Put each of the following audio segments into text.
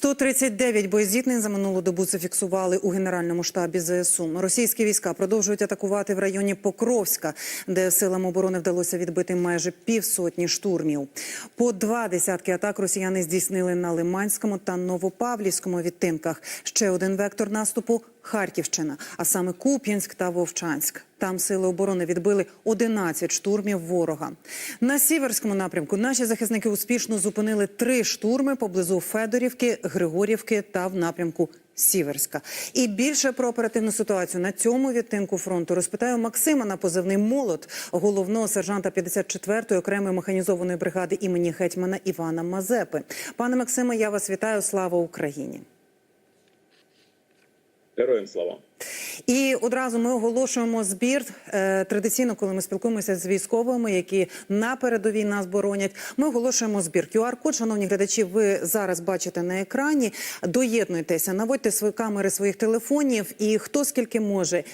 139 боєзітних за минулу добу зафіксували у генеральному штабі ЗСУ. Російські війська продовжують атакувати в районі Покровська, де силам оборони вдалося відбити майже півсотні штурмів. По два десятки атак росіяни здійснили на Лиманському та Новопавлівському відтинках. Ще один вектор наступу Харківщина, а саме Куп'янськ та Вовчанськ. Там сили оборони відбили 11 штурмів ворога. На сіверському напрямку наші захисники успішно зупинили три штурми поблизу Федорівки, Григорівки та в напрямку Сіверська. І більше про оперативну ситуацію на цьому відтинку фронту розпитаю Максима на позивний молот, головного сержанта 54-ї окремої механізованої бригади імені гетьмана Івана Мазепи. Пане Максиме, я вас вітаю. Слава Україні! Героям слава. І одразу ми оголошуємо збір е, традиційно, коли ми спілкуємося з військовими, які на передовій нас боронять. Ми оголошуємо збір. QR-код, шановні глядачі, ви зараз бачите на екрані. Доєднуйтеся, наводьте свої камери своїх телефонів, і хто скільки може.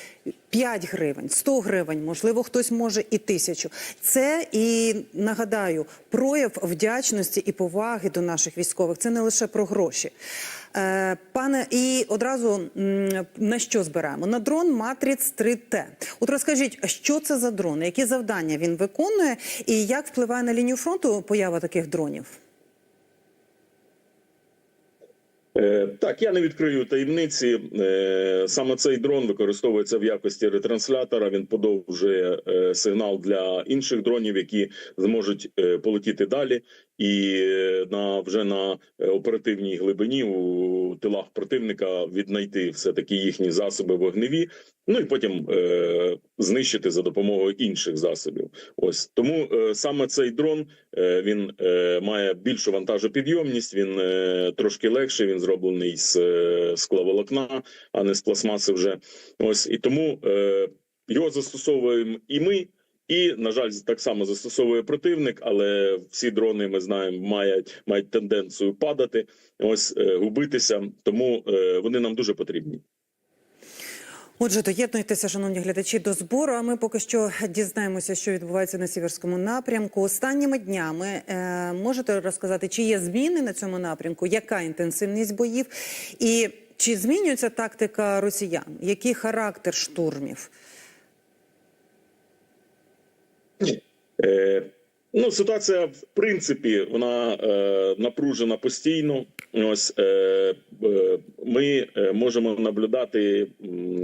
5 гривень, 100 гривень, можливо, хтось може і тисячу. Це і нагадаю прояв вдячності і поваги до наших військових. Це не лише про гроші. Е, Пане, і одразу на що збираємо? На дрон Матріц 3Т. От розкажіть, що це за дрон, які завдання він виконує, і як впливає на лінію фронту поява таких дронів? Е, Так, я не відкрию таємниці. Е, Саме цей дрон використовується в якості ретранслятора. Він подовжує е, сигнал для інших дронів, які зможуть е, полетіти далі, і на вже на е, оперативній глибині у тилах противника віднайти все таки їхні засоби вогневі. Ну і потім е, знищити за допомогою інших засобів. Ось тому е, саме цей дрон е, він е, має більшу вантажопідйомність. Він е, трошки легший. Він зроблений з е, скловолокна, а не з пластмаси. Вже ось і тому е, його застосовуємо і ми. І на жаль, так само застосовує противник, але всі дрони ми знаємо мають мають тенденцію падати, ось е, губитися. Тому е, вони нам дуже потрібні. Отже, доєднуйтеся, шановні глядачі, до збору. А ми поки що дізнаємося, що відбувається на сіверському напрямку. Останніми днями е, можете розказати, чи є зміни на цьому напрямку, яка інтенсивність боїв, і чи змінюється тактика росіян? Який характер штурмів? Е, ну, ситуація, в принципі, вона е, напружена постійно. Ось е, е, ми е, можемо наблюдати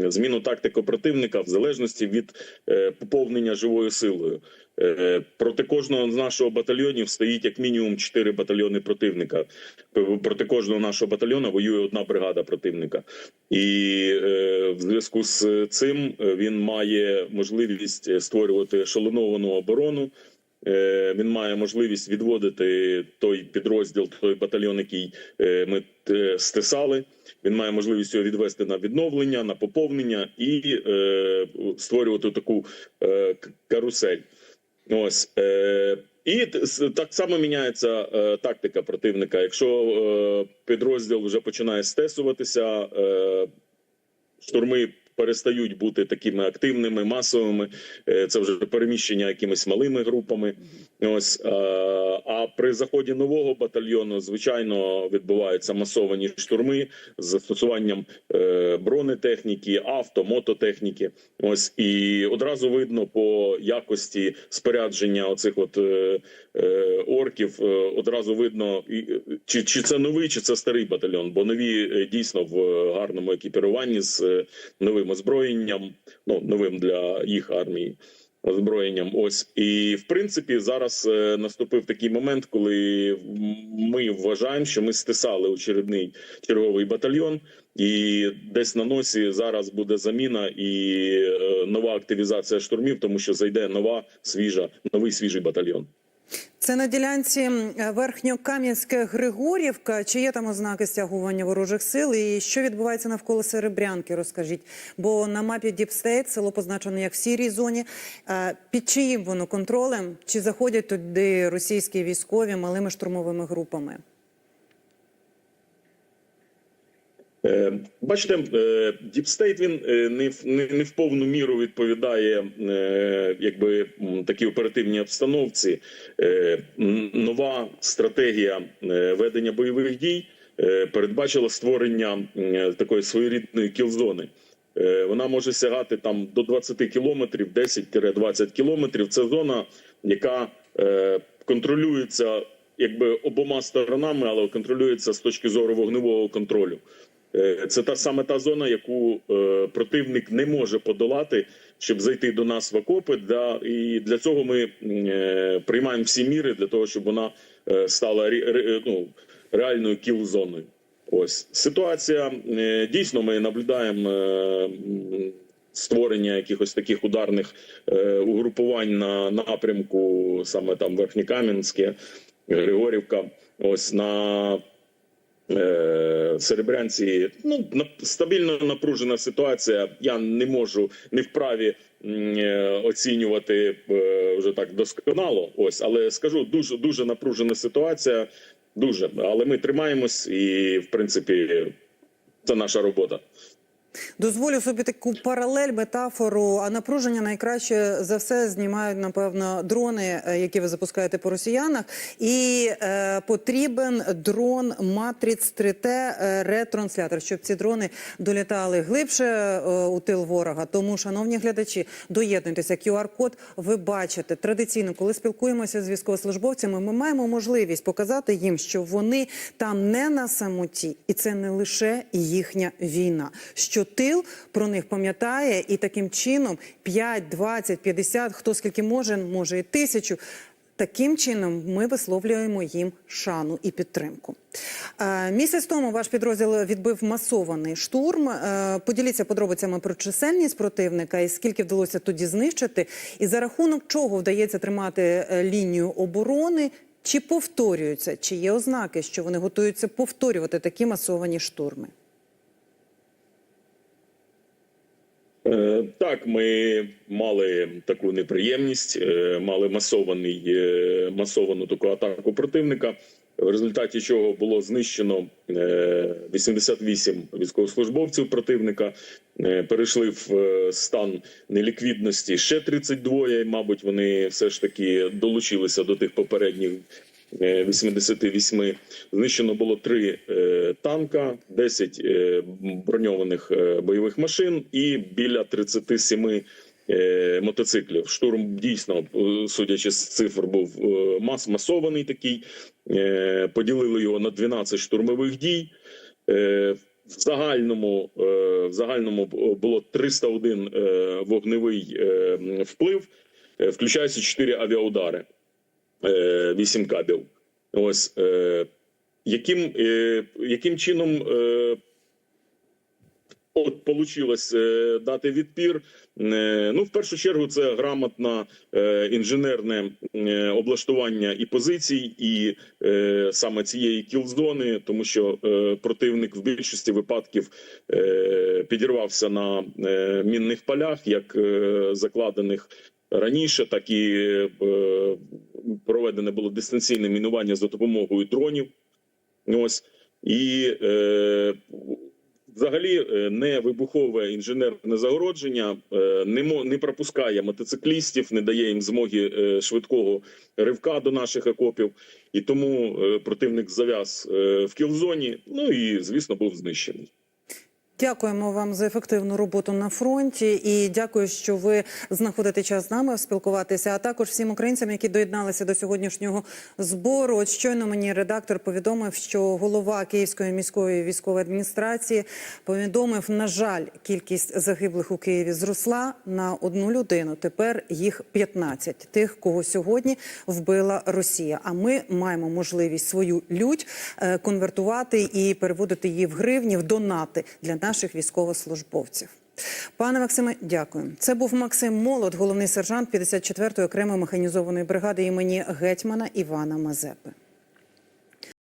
зміну тактики противника в залежності від е, поповнення живою силою. Е, проти кожного з нашого батальйонів стоїть як мінімум 4 батальйони противника. Проти кожного нашого батальйону воює одна бригада противника, і е, в зв'язку з цим е, він має можливість е, створювати ешелоновану оборону. Е, Він має можливість відводити той підрозділ, той батальйон, який е, ми е, стисали. Він має можливість його відвести на відновлення, на поповнення і створювати таку карусель. Ось і так само міняється тактика противника. Якщо підрозділ вже починає стесуватися, штурми перестають бути такими активними, масовими. Е, Це вже переміщення якимись малими групами. Ось е, а при заході нового батальйону, звичайно, відбуваються масовані штурми з застосуванням е, бронетехніки, авто, мототехніки. Ось і одразу видно по якості спорядження оцих от е, орків. Одразу видно, чи, чи це новий, чи це старий батальйон. Бо нові дійсно в гарному екіпіруванні з новим озброєнням, ну новим для їх армії. Озброєнням, ось і в принципі зараз е, наступив такий момент, коли ми вважаємо, що ми стисали очередний черговий батальйон, і десь на носі зараз буде заміна і е, нова активізація штурмів, тому що зайде нова свіжа, новий свіжий батальйон. Це на ділянці Верхньокам'янська Григорівка. Чи є там ознаки стягування ворожих сил? І що відбувається навколо Серебрянки? Розкажіть. Бо на мапі Діпстейт село позначено як в сірій зоні. Під чиїм воно контролем? Чи заходять туди російські військові малими штурмовими групами? Е, Бачите, Діпстейт він е, не в не, не в повну міру відповідає е, якби такій оперативній обстановці. Е, Нова стратегія е, ведення бойових дій е, передбачила створення е, такої своєрідної кілзони. Е, Вона може сягати там до 20 кілометрів, 10-20 кілометрів. Це зона, яка е, контролюється якби обома сторонами, але контролюється з точки зору вогневого контролю. Е, Це та саме та зона, яку е, противник не може подолати, щоб зайти до нас в окопи. І для цього ми е, приймаємо всі міри для того, щоб вона стала ну, реальною кіл-зоною. Ось ситуація дійсно. Ми наблюдаємо створення якихось таких ударних угрупувань на напрямку, саме там Верхнєкам'янське, Григорівка. Ось на Серебрянці ну стабільно напружена ситуація. Я не можу не вправі е, оцінювати е, вже так досконало. Ось, але скажу дуже дуже напружена ситуація. Дуже, але ми тримаємось, і в принципі це наша робота. Дозволю собі таку паралель, метафору. А напруження найкраще за все знімають, напевно, дрони, е, які ви запускаєте по росіянах. І е, потрібен дрон Матріц 3T е, ретранслятор, щоб ці дрони долітали глибше е, у тил ворога. Тому, шановні глядачі, доєднуйтеся. QR-код ви бачите традиційно, коли спілкуємося з військовослужбовцями, ми маємо можливість показати їм, що вони там не на самоті, і це не лише їхня війна. Що тил про них пам'ятає, і таким чином 5, 20, 50, хто скільки може, може і тисячу. Таким чином ми висловлюємо їм шану і підтримку. Е, Місяць тому ваш підрозділ відбив масований штурм. Е, Поділіться подробицями про чисельність противника і скільки вдалося тоді знищити, і за рахунок чого вдається тримати е, лінію оборони. Чи повторюються, чи є ознаки, що вони готуються повторювати такі масовані штурми? Е, Так, ми мали таку неприємність, е, мали масований е, масовану таку атаку противника, в результаті чого було знищено е, 88 військовослужбовців противника. Е, Перейшли в е, стан неліквідності ще 32, і, Мабуть, вони все ж таки долучилися до тих попередніх. Е, 88 знищено було три е, танка, 10 е, броньованих е, бойових машин і біля 37 е, мотоциклів. Штурм дійсно, е, судячи з цифр, був е, мас масований такий. Е, Поділили його на 12 штурмових дій. Е, В загальному е, в загальному було 301 е, вогневий е, вплив, е, включаючи 4 авіаудари. Е, 8 кабів. Ось е, яким, е, яким чином е, от получилось е, дати відпір? Е, ну, в першу чергу, це грамотне е, інженерне е, облаштування і позицій, і е, саме цієї кілзони, тому що е, противник в більшості випадків е, підірвався на е, мінних полях, як е, закладених раніше, так і е, проведене було дистанційне мінування за допомогою дронів. Ось і е, взагалі е, не вибухове інженерне загородження е, не мо не пропускає мотоциклістів, не дає їм змоги швидкого ривка до наших окопів, і тому противник зав'яз в кілзоні. Ну і звісно був знищений. Дякуємо вам за ефективну роботу на фронті і дякую, що ви знаходите час з нами спілкуватися. А також всім українцям, які доєдналися до сьогоднішнього збору. От щойно мені редактор повідомив, що голова Київської міської військової адміністрації повідомив, на жаль, кількість загиблих у Києві зросла на одну людину. Тепер їх 15, тих, кого сьогодні вбила Росія. А ми маємо можливість свою лють е, конвертувати і переводити її в гривні, в донати для наших військовослужбовців. Пане Максиме, дякую. Це був Максим Молод, головний сержант 54-ї окремої механізованої бригади імені гетьмана Івана Мазепи.